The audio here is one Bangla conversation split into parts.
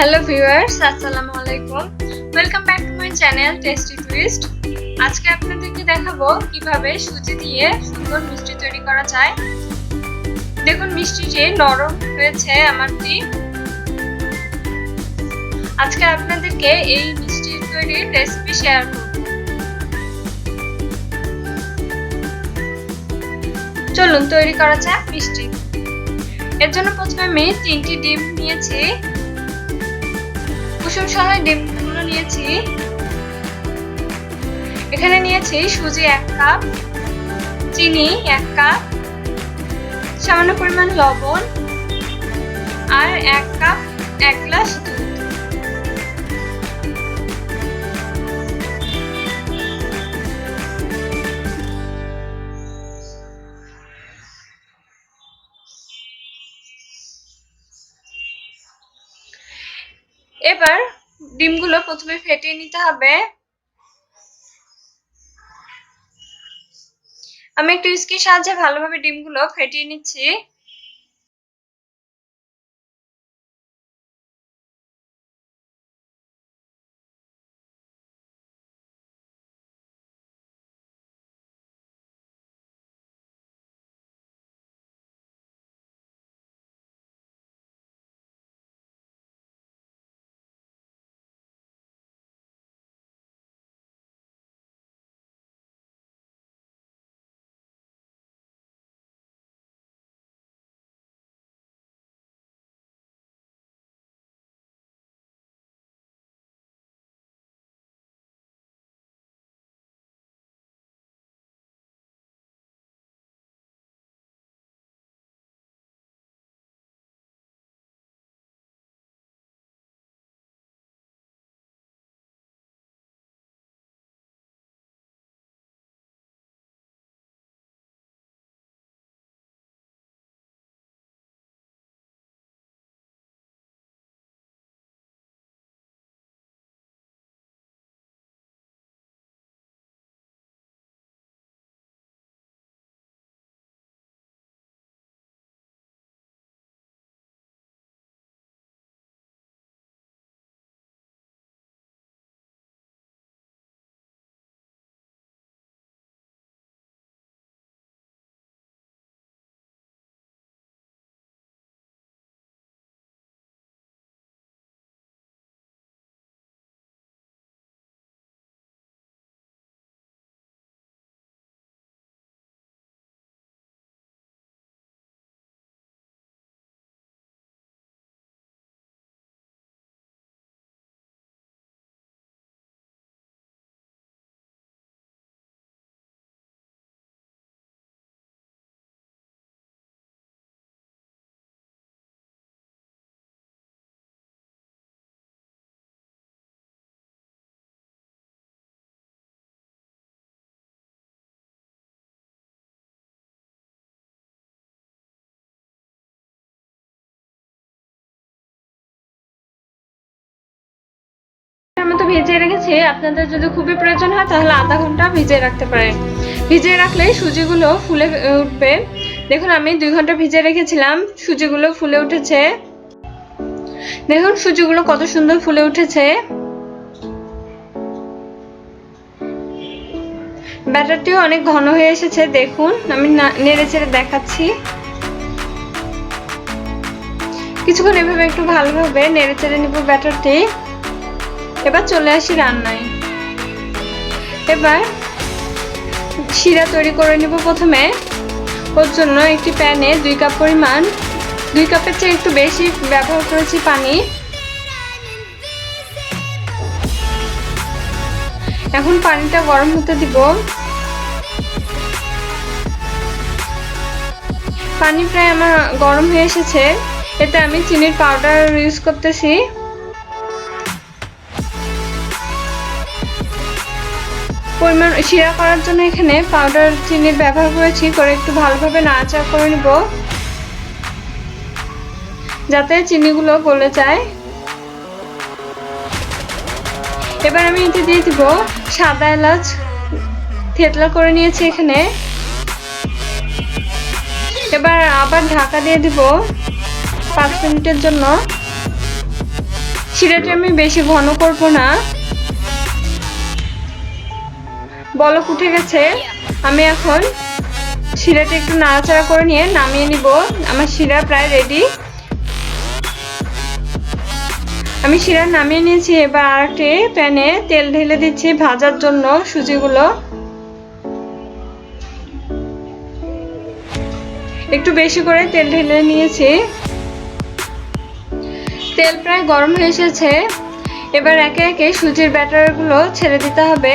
হ্যালো ভিউয়ার্স আসসালামু আলাইকুম welcome back to my channel tasty twist আজকে আপনাদেরকে দেখাবো কীভাবে সুজি দিয়ে সুন্দর মিষ্টি তৈরি করা যায়। দেখুন মিষ্টিটি নরম হয়েছে আমারটি আজকে আপনাদেরকে এই মিষ্টি তৈরির রেসিপি শেয়ার করব। চলুন তৈরি করা যাক মিষ্টি। এর জন্য প্রথমে আমি তিনটি ডিম নিয়েছি। কুসুম সময় ডিমগুলো নিয়েছি। এখানে নিয়েছি সুজি এক কাপ, চিনি এক কাপ, সামান্য পরিমাণ লবণ, আর এক কাপ এবার ডিমগুলো প্রথমে ফেটিয়ে নিতে হবে। আমি একটু স্কির সাহায্যে ভালোভাবে ডিমগুলো ফেটিয়ে নিচ্ছি। ভিজিয়ে রেখেছি, আপনাদের যদি খুবই প্রয়োজন হয় তাহলে আধা ঘণ্টা ভিজিয়ে রাখতে পারেন। ভিজিয়ে রাখলে সুজিগুলো ফুলে উঠবে। দেখুন, আমি দুই ঘণ্টা ভিজিয়ে রেখেছিলাম, সুজিগুলো ফুলে উঠেছে। দেখুন, সুজিগুলো কত সুন্দর ফুলে উঠেছে। ব্যাটারটিও অনেক ঘন হয়ে এসেছে, দেখুন, আমি নেড়ে চেড়ে দেখাচ্ছি। কিছুক্ষণ এভাবে একটু ভালোভাবে নেড়ে চেড়ে নিব ব্যাটারটি। এবার চলে আসি রান্নায়। এবার শিরা তৈরি করে নিব প্রথমে। ওর জন্য একটি প্যানে দুই কাপ পরিমাণ, দুই কাপের চেয়ে একটু বেশি ব্যবহার করেছি পানি। এখন পানিটা গরম হতে দিব। পানি প্রায় আমার গরম হয়ে এসেছে। এতে আমি চিনির পাউডার ইউজ করতেছি। পরিমাণ শিরা করার জন্য এখানে পাউডার চিনির ব্যবহার করেছি, করে একটু ভালোভাবে নাড়াচাড়া করে নিব। যাতে চিনিগুলো গলে যায়। এবার আমি এতে দিয়ে দিব সাদা এলাচ। থেতলা করে নিয়েছি এখানে। এবার আবার ঢাকা দিয়ে দিব পাঁচ মিনিটের জন্য। শিরাটা আমি বেশি ঘন করব না। বলক উঠে গেছে। আমি এখন শিরাটা একটু নাড়াচাড়া করে নিয়ে নামিয়ে নিব। আমার শিরা প্রায় রেডি আমি শিরা নামিয়ে নিয়েছি, এবার আরেকটি প্যানে তেল ঢেলে দিচ্ছি ভাজার জন্য সুজিগুলো। একটু বেশি করে তেল ঢেলে নিয়েছি। তেল প্রায় গরম হয়ে এসেছে। এবার একে একে সুজির ব্যাটারগুলো ছেড়ে দিতে হবে।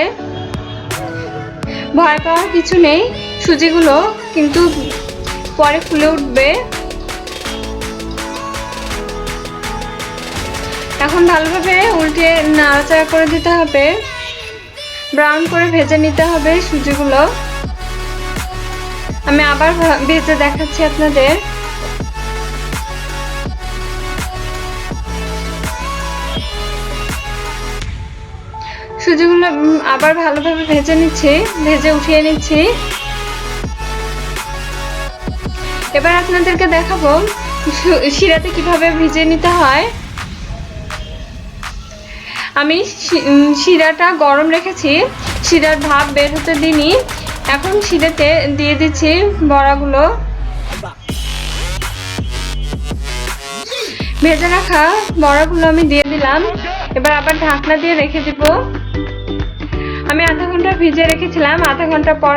ভয় পাওয়ার কিছু নেই। সুজিগুলো কিন্তু পরে ফুলে উঠবে। এখন ভালোভাবে উল্টে নাড়াচাড়া করে দিতে হবে। ব্রাউন করে ভেজে নিতে হবে সুজিগুলো। আমি আবার ভেজে দেখাচ্ছি আপনাদের। সুজিগুলো আবার ভালোভাবে ভেজে নিচ্ছি, ভেজে উঠিয়ে নিচ্ছি। এবার আপনাদেরকে দেখাবো শিরাতে কীভাবে ভিজিয়ে নিতে হয়। আমি শিরাটা গরম রেখেছি, শিরার ভাপ বের হতে দিইনি। এখন শিরাতে দিয়ে দিচ্ছি বড়াগুলো। ভেজে রাখা বড়াগুলো আমি দিয়ে দিলাম। এবার আবার ঢাকনা দিয়ে রেখে দিব। আমি আধা ঘণ্টা ভিজে রেখেছিলাম আধা ঘণ্টা পর